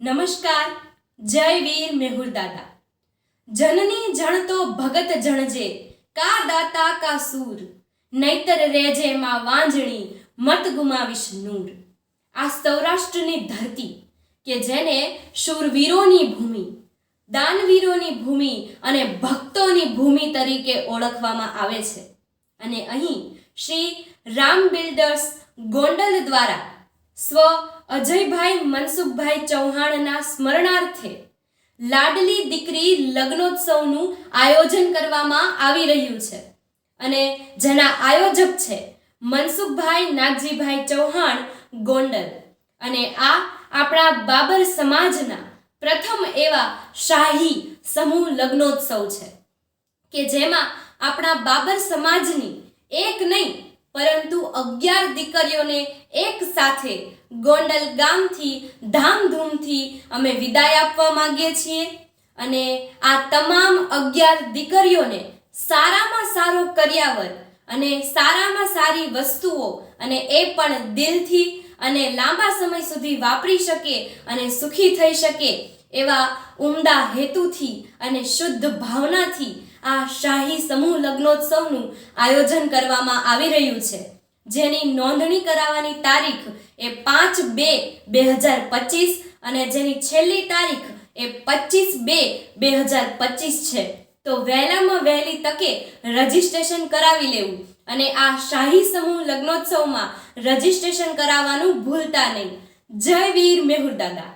નમસ્કાર, જય વીર મેહુલ દાદા. જનની જણ તો ભગત જણજે કા દાતા કા સૂર. નૈતર રેજે માં વાંજણી, મત ગુમાવીશ નૂર. આ સૌરાષ્ટ્રની ધરતી, કે જેને શૂરવીરોની ભૂમિ, દાનવીરોની ભૂમિ અને ભક્તોની ભૂમિ તરીકે ઓળખવામાં આવે છે. અને અહીં શ્રી રામ બિલ્ડર્સ ગોંડલ દ્વારા સ્વ અજયભાઈ મનસુખભાઈ ચૌહાણના સ્મરણાર્થે લાડલી દીકરી લગ્નોત્સવનું આયોજન કરવામાં આવી રહ્યું છે. અને જેના આયોજક છે મનસુખભાઈ નાગજીભાઈ ચૌહાણ ગોંડલ. અને આ આપણા બાબર સમાજના પ્રથમ એવા શાહી સમૂહ લગ્નોત્સવ છે. કે જેમાં આપણા બાબર સમાજની એક નહીં પરંતુ અગિયાર દીકરીઓને એક સાથે ગોંડલ ગામથી, ધામધૂમથી અમે વિદાય આપવા માંગીએ છીએ અને આ તમામ અગિયાર દીકરીઓને સારામાં સારો કર્યાવર અને સારામાં સારી વસ્તુઓ અને એ પણ દિલથી અને લાંબા સમય સુધી વાપરી શકે અને સુખી થઈ શકે એવા ઉમદા હેતુથી અને શુદ્ધ ભાવનાથી આ શાહી સમૂહ લગ્નોત્સવનું આયોજન કરવામાં આવી રહ્યું છે. જેની નોંધણી કરાવવાની તારીખ એ પાંચ બે બે હજાર પચીસ અને જેની છેલ્લી તારીખ એ પચીસ બે બે હજાર પચીસ છે. તો વહેલામાં વહેલી તકે રજીસ્ટ્રેશન કરાવી લેવું અને આ શાહી સમૂહ લગ્નોત્સવમાં રજીસ્ટ્રેશન કરાવવાનું ભૂલતા નહીં. જય વીર મેહુર દાદા.